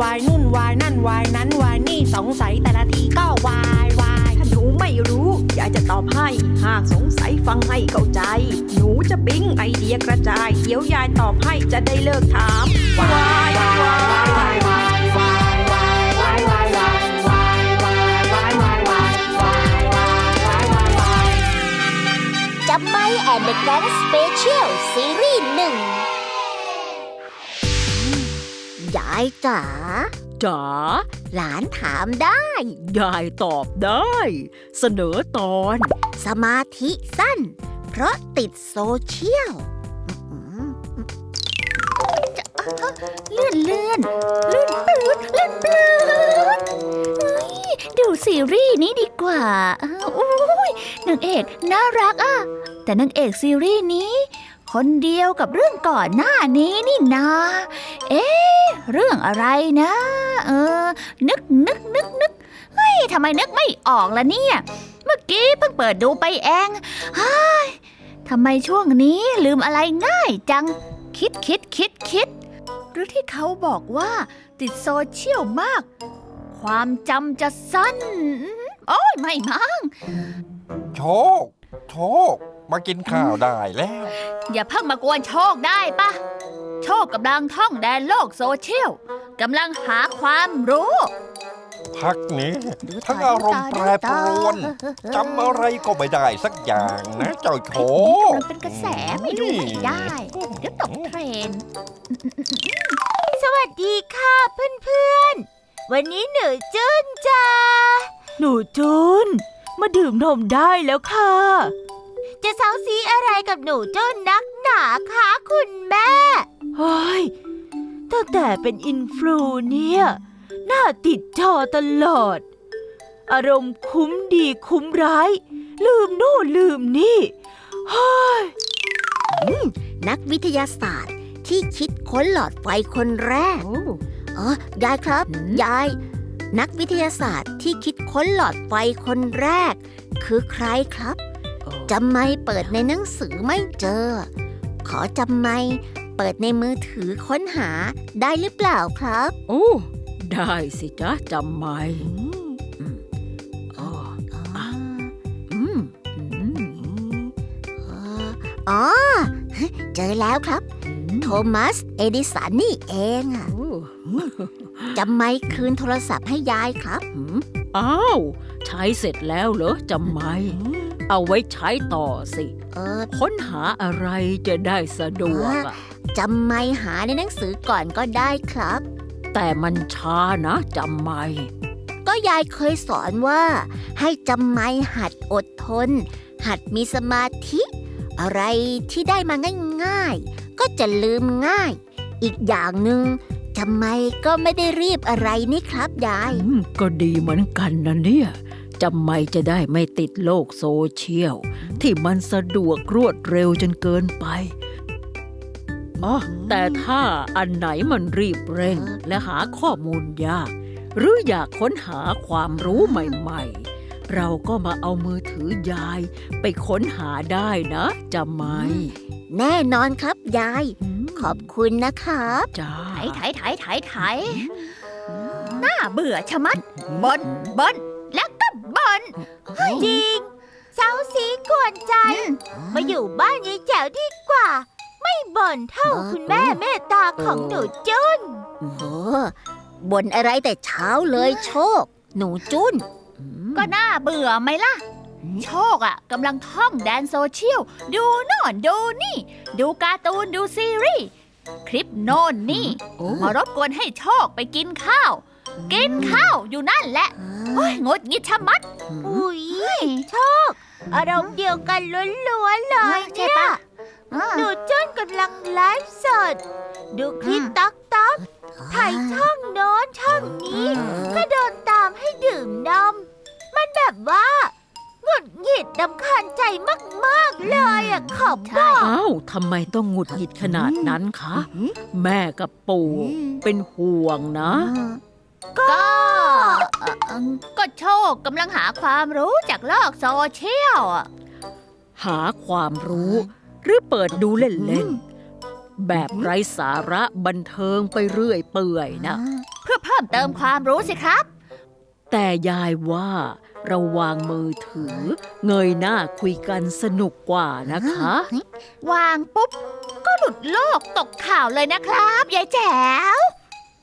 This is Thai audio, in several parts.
วายนุ่นวายนั่นวายนั้นวายนี่สงสัยแต่ละทีก็วายวายถ้าหนูไม่รู้ยายจะตอบให้หากสงสัยฟังให้เข้าใจ หนูจะปิ๊งไอเดียกระจาย เดี๋ยวยายตอบให้จะได้เลิกถามวายวายจับไมแอนเดอะแก๊งสเปเชียลซีรีส์หนึ่ง ยายจ๋าจ๋าหลานถามได้ ยายตอบได้ เสนอตอน สมาธิสั้น เพราะติดโซเชียลเลื่อนเลื่อนเลื่อนปืดเลื่อนปืดดูซีรีส์นี้ดีกว่าอุ้ยนางเอกน่ารักอะ แต่นางเอกซีรีส์นี้ คนเดียวกับเรื่องก่อนหน้านี้นี่นา เอ๊ะ เรื่องอะไรนะ เออ นึกนึกนึกนึกเฮ้ยทำไมนึกไม่ออกล่ะเนี่ย เมื่อกี้เพิ่งเปิดดูไปเองเฮ้ยทำไมช่วงนี้ลืมอะไรง่ายจัง คิดคิดคิดคิด หรือที่เขาบอกว่า ติดโซเชียลมาก ความจำจะสั้น โอ้ยไม่มั้งโชค โชค มากินข้าวได้แล้ว อย่าเพิ่งมากวนโชคได้ปะ โชคกำลังท่องแดนโลกโซเชียลกำลังหาความรู้ พักนี้ทั้งอารมณ์แปรปรวนจำอะไรก็ไม่ได้สักอย่างนะเจ้าโชคลิปนี้คกำลังเป็นกระแสไม่ดูไม่ได้เดี๋ยวตกเทรนด์สวัสดีค่ะเพื่อนๆ วันนี้หนูจุนจ้าหนูจุนมาดื่มนมได้แล้วค่ะ จะเซาซีอะไรกับหนูจุนนักหนาคะคุณแม่เฮ้ยตั้ง แต่เป็นอินฟลูเนี่ยหน้าติดจอตลอด อารมณ์คุ้มดีคุ้มร้าย ลืมโน่นลืมนี่เฮ้ยนักวิทยาศาสตร์ที่คิดค้นหลอดไฟคนแรกอ๋อยายครับ ยาย นักวิทยาศาสตร์ที่คิดค้นหลอดไฟคนแรก คือใครครับจำไม่เปิดในหนังสือไม่เจอ ขอจำไม่ เปิดในมือถือค้นหาได้หรือเปล่าครับ โอ้ ได้สิจ๊ะจำไม่อ๋ออ๋ออืมอืมอ๋อ เจอแล้วครับ โทมัส เอดิสันนี่เองอะโอ้จำไม่คืนโทรศัพท์ให้ยายครับหืมอ้าว ใช้เสร็จแล้วเหรอจำไม่เอาไว้ใช้ต่อสิเออค้นหาอะไรจะได้สะดวกอะ จำไม่หาในหนังสือก่อนก็ได้ครับ แต่มันช้านะจำไม่ ก็ยายเคยสอนว่า ให้จำไม่หัดอดทน หัดมีสมาธิ อะไรที่ได้มาง่ายๆ ก็จะลืมง่าย อีกอย่างหนึ่งจำไม่ก็ไม่ได้รีบอะไรนี่ครับยาย อืมก็ดีเหมือนกันนะเนี่ยจำไม่จะได้ไม่ติดโลกโซเชียล ที่มันสะดวกรวดเร็วจนเกินไป อ๋อแต่ถ้าอันไหนมันรีบเร่ง และหาข้อมูลยาก หรืออยากค้นหาความรู้ใหม่ ๆ เราก็มาเอามือถือยาย ไปค้นหาได้นะจำไหม แน่นอนครับยาย ขอบคุณนะครับ จ้าไถไถไถไถไถน่าเบื่อชะมัดบนบนแล้วก็บนจริงเซาสีกวนใจ มาอยู่บ้านยายแจ๋วดีกว่าไม่ บ่นเท่าคุณแม่เมตตาของหนูจุนโอ้บ่นอะไรแต่เช้าเลยโชค หนูจุนก็น่าเบื่อไหมล่ะ โชคอะกำลังท่องแดนโซเชียล ดูโน่นดูนี่ ดูการ์ตูนดูซีรีส์คลิปโน่นนี่โอ้มารบกวนให้โชคไปกินข้าว กินข้าวอยู่นั่นแหละโอ้ยงดงิดชะมัดอุ้ยโชค อารมณ์เดียวกันล้วนๆเลยเนี่ย หนูจ้นกำลังไลฟ์สด ดูคลิปต๊อกต๊อกถ่ายช่องโน้นช่องนี้ ก็เดินตามให้ดื่มนม มันแบบว่าหงุดหงิดดำคาญใจมาก ๆ เลยอะขอบบอกอ้าวทำไมต้องหงุดหงิดขนาดนั้นคะ แม่กับปู่เป็นห่วงนะ ก็ ก็โชคกำลังหาความรู้จากโลกโซเชียลอะหาความรู้ หรือเปิดดูเล่นๆ แบบไร้สาระบันเทิงไปเรื่อยเปื่อยนะ เพื่อเพิ่มเติมความรู้สิครับ แต่ยายว่าเราวางมือถือ เงยหน้าคุยกันสนุกกว่านะคะ วางปุ๊บ ก็หลุดโลกตกข่าวเลยนะครับ ยายแจ๋ว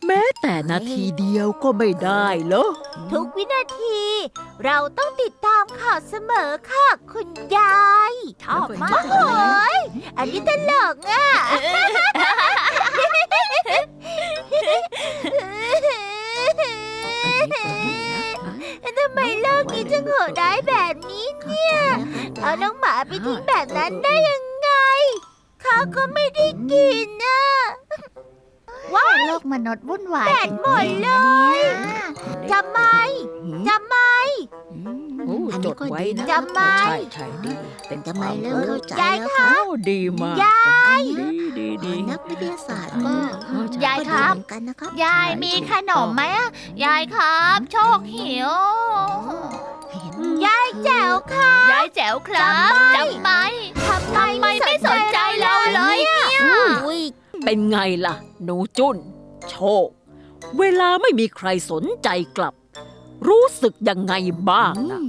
แม้แต่นาทีเดียวก็ไม่ได้เหรอ ทุกวินาที เราต้องติดตามข่าวเสมอค่ะ คุณยายชอบมากเลยอันนี้ตลกอะ ทำไมโลกนี้จึงโหดร้ายแบบนี้เนี่ย เอาน้องหมาไปทิ้งแบบนั้นได้ยังไง เขาก็ไม่ได้กินนะว้า โลกมนุษย์วุ่นวายแบตหมดเลย จำไหมจำไหม โอ้จดไว้นะจำไว้ ใช่ใช่ดี เป็นทำไมความเริ่มรู้เข้าใจยายแล้วคะโอ้ดีมากยาย ดีดีดีนักวิทยาศาสตร์ก็ยายครับก็ดีเหมือนกันนะครับ ยายมีขนมไหมอะยายครับ โชคหิว ยายแจ๋วค่ะ ยายแจ๋วครับจำไหมทำไมทำไมไม่สนใจเราเลยอะ อุ้ย เป็นไงล่ะ หนูจุนโชค เวลาไม่มีใครสนใจกลับ รู้สึกยังไงบ้างนะ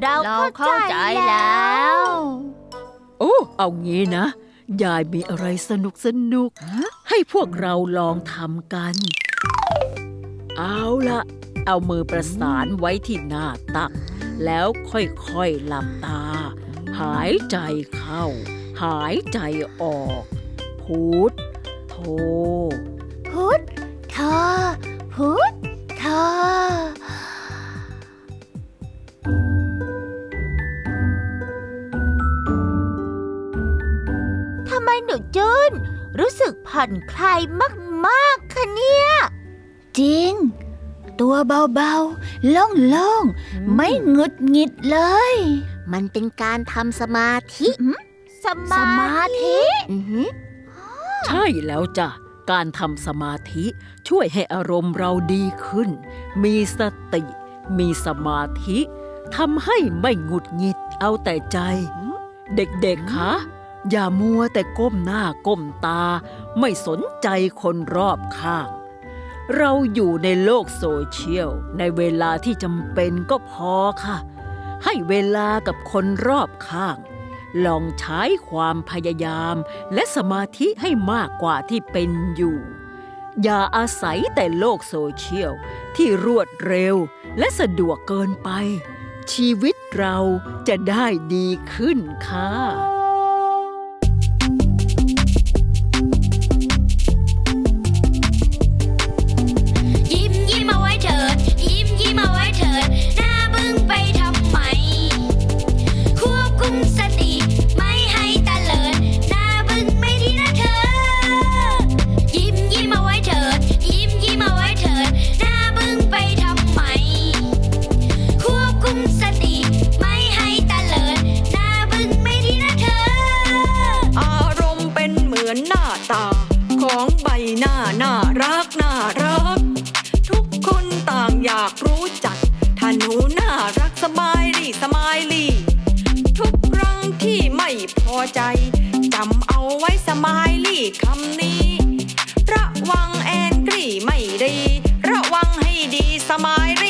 เราเราเข้าเข้าใจใจแล้แล้ววโอ้เอางี้นะ ยายมีอะไรสนุกสนุก ให้พวกเราลองทำกัน เอาละเอามือประสานไว้ที่หน้าตัก แล้วค่อยๆหลับตา หายใจเข้า หายใจออก พูดโทพุทธเธอพุทธเธอทำไมหนูจุนรู้สึกผ่อนคลายมากๆคะเนี่ย จริง ตัวเบาๆ โล่งๆ ไม่หงุดหงิดเลย มันเป็นการทำสมาธิสสมามาธิธิอือหือ ใช่แล้วจ้ะ การทำสมาธิช่วยให้อารมณ์เราดีขึ้น มีสติ มีสมาธิทำให้ไม่หงุดหงิดเอาแต่ใจ เด็กๆคะอย่ามัวแต่ก้มหน้าก้มตา ไม่สนใจคนรอบข้าง เราอยู่ในโลกโซเชียล ในเวลาที่จำเป็นก็พอค่ะ ให้เวลากับคนรอบข้าง ลองใช้ความพยายามและสมาธิให้มากกว่าที่เป็นอยู่ อย่าอาศัยแต่โลกโซเชียล ที่รวดเร็วและสะดวกเกินไป ชีวิตเราจะได้ดีขึ้นค่ะ หนูน่ารักสบายลีสมายลีทุกครั้งที่ไม่พอใจจำเอาไว้สมายลีคำนี้ ระวังแอนกรีไม่ดี ระวังให้ดีสมายลี